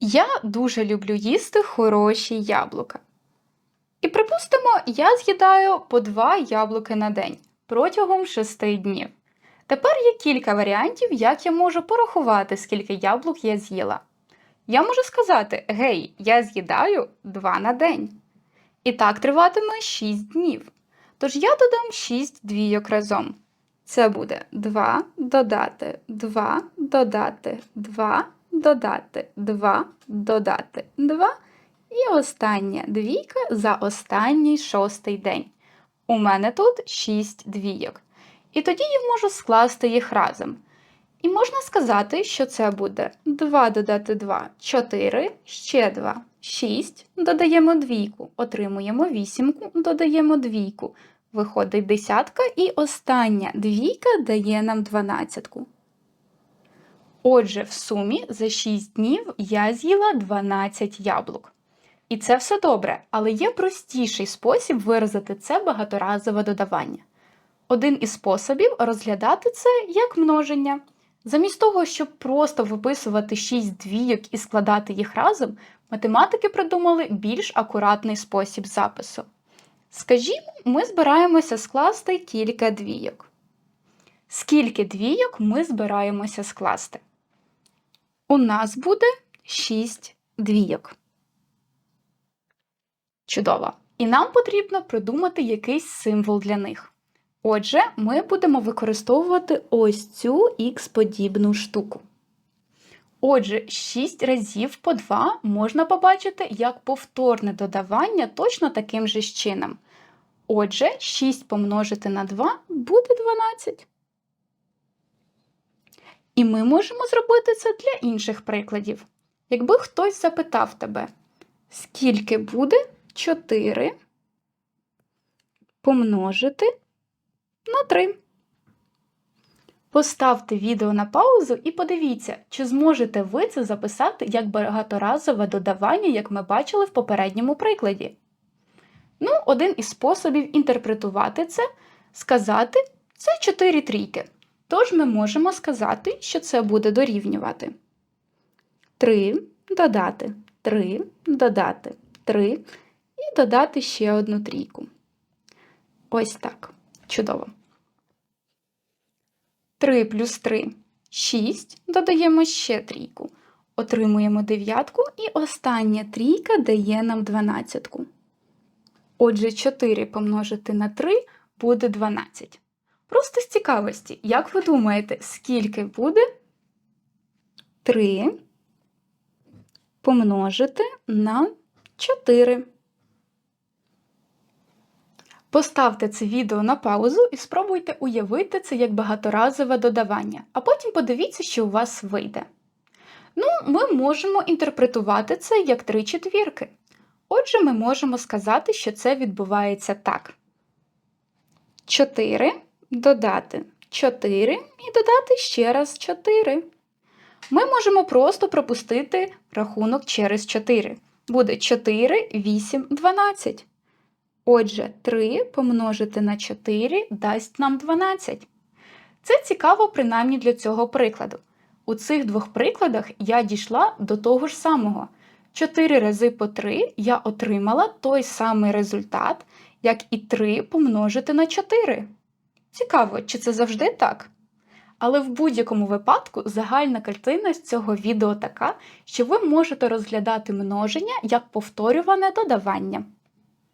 Я дуже люблю їсти хороші яблука. І припустимо, я з'їдаю по два яблуки на день протягом шести днів. Тепер є кілька варіантів, як я можу порахувати, скільки яблук я з'їла. Я можу сказати: гей, я з'їдаю два на день. І так триватиме 6 днів. Тож я додам 6 двійок разом. Це буде 2 додати 2 додати 2 додати 2 додати 2 і остання двійка за останній шостий день. У мене тут 6 двійок. І тоді я можу скласти їх разом. І можна сказати, що це буде 2 додати 2 4, ще 2 6, додаємо двійку, отримуємо вісімку, додаємо двійку. Виходить десятка, і остання двійка дає нам дванадцятку. Отже, в сумі за 6 днів я з'їла 12 яблук. І це все добре, але є простіший спосіб виразити це багаторазове додавання. Один із способів розглядати це як множення. Замість того, щоб просто виписувати 6 двійок і складати їх разом, математики придумали більш акуратний спосіб запису. Скажімо, ми збираємося скласти кілька двійок. Скільки двійок ми збираємося скласти? У нас буде 6 двійок. Чудово. І нам потрібно придумати якийсь символ для них. Отже, ми будемо використовувати ось цю х-подібну штуку. Отже, 6 разів по 2 можна побачити як повторне додавання точно таким же чином. Отже, 6 помножити на 2 буде 12. І ми можемо зробити це для інших прикладів. Якби хтось запитав тебе, скільки буде 4 помножити на 3. Поставте відео на паузу і подивіться, чи зможете ви це записати як багаторазове додавання, як ми бачили в попередньому прикладі. Ну, один із способів інтерпретувати це сказати це 4 трійки. Тож ми можемо сказати, що це буде дорівнювати 3 додати 3 додати 3 і додати ще одну трійку. Ось так. Чудово. 3 плюс 3 6, додаємо ще трійку. Отримуємо дев'ятку, і остання трійка дає нам дванадцятку. Отже, 4 помножити на 3 буде 12. Просто з цікавості, як ви думаєте, скільки буде 3 помножити на 4? Поставте це відео на паузу і спробуйте уявити це як багаторазове додавання, а потім подивіться, що у вас вийде. Ну, ми можемо інтерпретувати це як три четвірки. Отже, ми можемо сказати, що це відбувається так. 4 додати 4 і додати ще раз 4. Ми можемо просто пропустити рахунок через 4. Буде 4, 8, 12. Отже, 3 помножити на 4 дасть нам 12. Це цікаво принаймні для цього прикладу. У цих двох прикладах я дійшла до того ж самого. 4 рази по 3 я отримала той самий результат, як і 3 помножити на 4. Цікаво, чи це завжди так? Але в будь-якому випадку загальна картина з цього відео така, що ви можете розглядати множення як повторюване додавання.